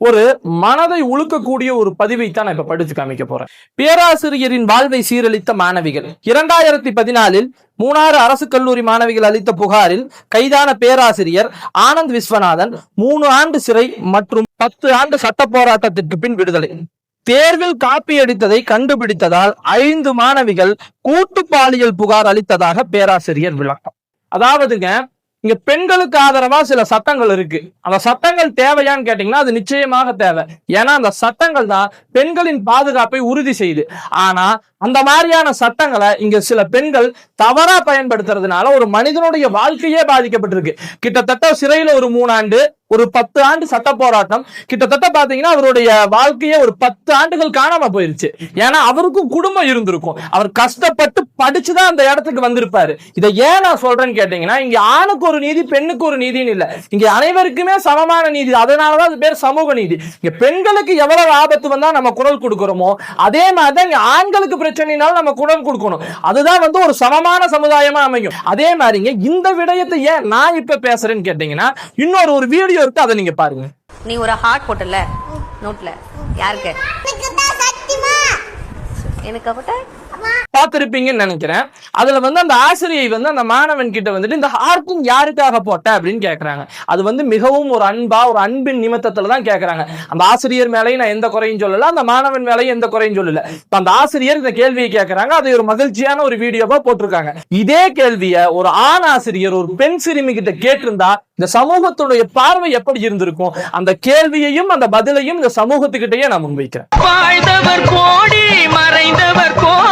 ஒரு மனதை உழுக்கக்கூடிய ஒரு பதிவை தான் நான் இப்ப படிச்சு காமிக்க போறேன். பேராசிரியரின் வாழ்வை சீரழித்த மாணவிகள். இரண்டாயிரத்தி பதினாலில் மூணாறு அரசு கல்லூரி மாணவிகள் அளித்த புகாரில் கைதான பேராசிரியர் ஆனந்த் விஸ்வநாதன் மூணு ஆண்டு சிறை மற்றும் பத்து ஆண்டு சட்ட போராட்டத்திற்கு பின் விடுதலை. தேர்வில் காப்பி அடித்ததை கண்டுபிடித்ததால் ஐந்து மாணவிகள் கூட்டு பாலியல் புகார் அளித்ததாக பேராசிரியர் விளக்கம். அதாவதுங்க இங்க பெண்களுக்கு ஆதரவா சில சட்டங்கள் இருக்கு. அந்த சட்டங்கள் தேவையான்னு கேட்டீங்கன்னா அது நிச்சயமாக தேவை. ஏன்னா அந்த சட்டங்கள் தான் பெண்களின் பாதுகாப்பை உறுதி செய்யுது. ஆனா அந்த மாதிரியான சட்டங்களை இங்க சில பெண்கள் தவறா பயன்படுத்துறதுனால ஒரு மனிதனுடைய வாழ்க்கையே பாதிக்கப்பட்டிருக்கு. கிட்டத்தட்ட சிறையில ஒரு மூணாண்டு ஒரு பத்து ஆண்டு சட்ட போராட்டம். கிட்டத்தட்ட பாத்தீங்கன்னா அவருடைய வாழ்க்கையே ஒரு பத்து ஆண்டுகள் காணாம போயிருச்சு. ஏன்னா அவருக்கும் குடும்பம் இருந்திருக்கும். அவர் கஷ்டப்பட்டு படிச்சுதான் அந்த இடத்துக்கு வந்திருப்பாரு. இதை ஏன் நான் சொல்றேன்னு கேட்டீங்கன்னா இங்க ஆணுக்கு ஒரு நீதி பெண்ணுக்கு ஒரு நீதின்னு இல்ல. இங்க அனைவருக்குமே சமமான நீதி. அதனாலதான் அது பேர் சமூக நீதி. இங்க பெண்களுக்கு எவ்வளவு ஆபத்து வந்தா நம்ம குரல் கொடுக்கிறோமோ அதே மாதிரிதான் இங்க ஆண்களுக்கு பிரச்சனைனாலும் நம்ம குரல் கொடுக்கணும். அதுதான் வந்து ஒரு சமமான சமுதாயமா அமையும். அதே மாதிரிங்க இந்த விடயத்தை ஏன் நான் இப்ப பேசுறேன்னு கேட்டீங்கன்னா இன்னொரு ஒரு வீடியோ இருக்கு அதை நீங்க பாருங்க. நீ ஒரு ஹார்ட் போட்டல நோட்ல யாருக்கு? எனக்கு போட்ட பார்த்திருப்பீங்கன்னு நினைக்கிறேன். அதுல வந்து அந்த ஆசிரியை வந்து அந்த மாணவன் கிட்ட வந்துட்டு இந்த ஹார்டிங் யாருக்காக போட்ட? அப்படின்னு கேக்குறாங்க. அது வந்து மிகவும் ஒரு அன்பா ஒரு அன்பின் நிமித்தத்துல தான் கேக்குறாங்க. அந்த ஆசிரியர் மேலேயும் நான் எந்த குறையும் சொல்லல அந்த மாணவன் மேலேயும் எந்த குறையும் சொல்லல. இப்ப அந்த ஆசிரியர் இந்த கேள்வியை கேக்குறாங்க. அது ஒரு மகிழ்ச்சியான ஒரு வீடியோவா போட்டிருக்காங்க. இதே கேள்வியை ஒரு ஆண் ஆசிரியர் ஒரு பெண் சிறுமி கிட்ட கேட்டிருந்தா இந்த சமூகத்துடைய பார்வை எப்படி இருந்திருக்கும்? அந்த கேள்வியையும் அந்த பதிலையும் இந்த சமூகத்துக்கிட்டேயே நான் முன்வைக்கிறேன். வாழ்ந்தவர் கோடி மறைந்தவர் கோடி.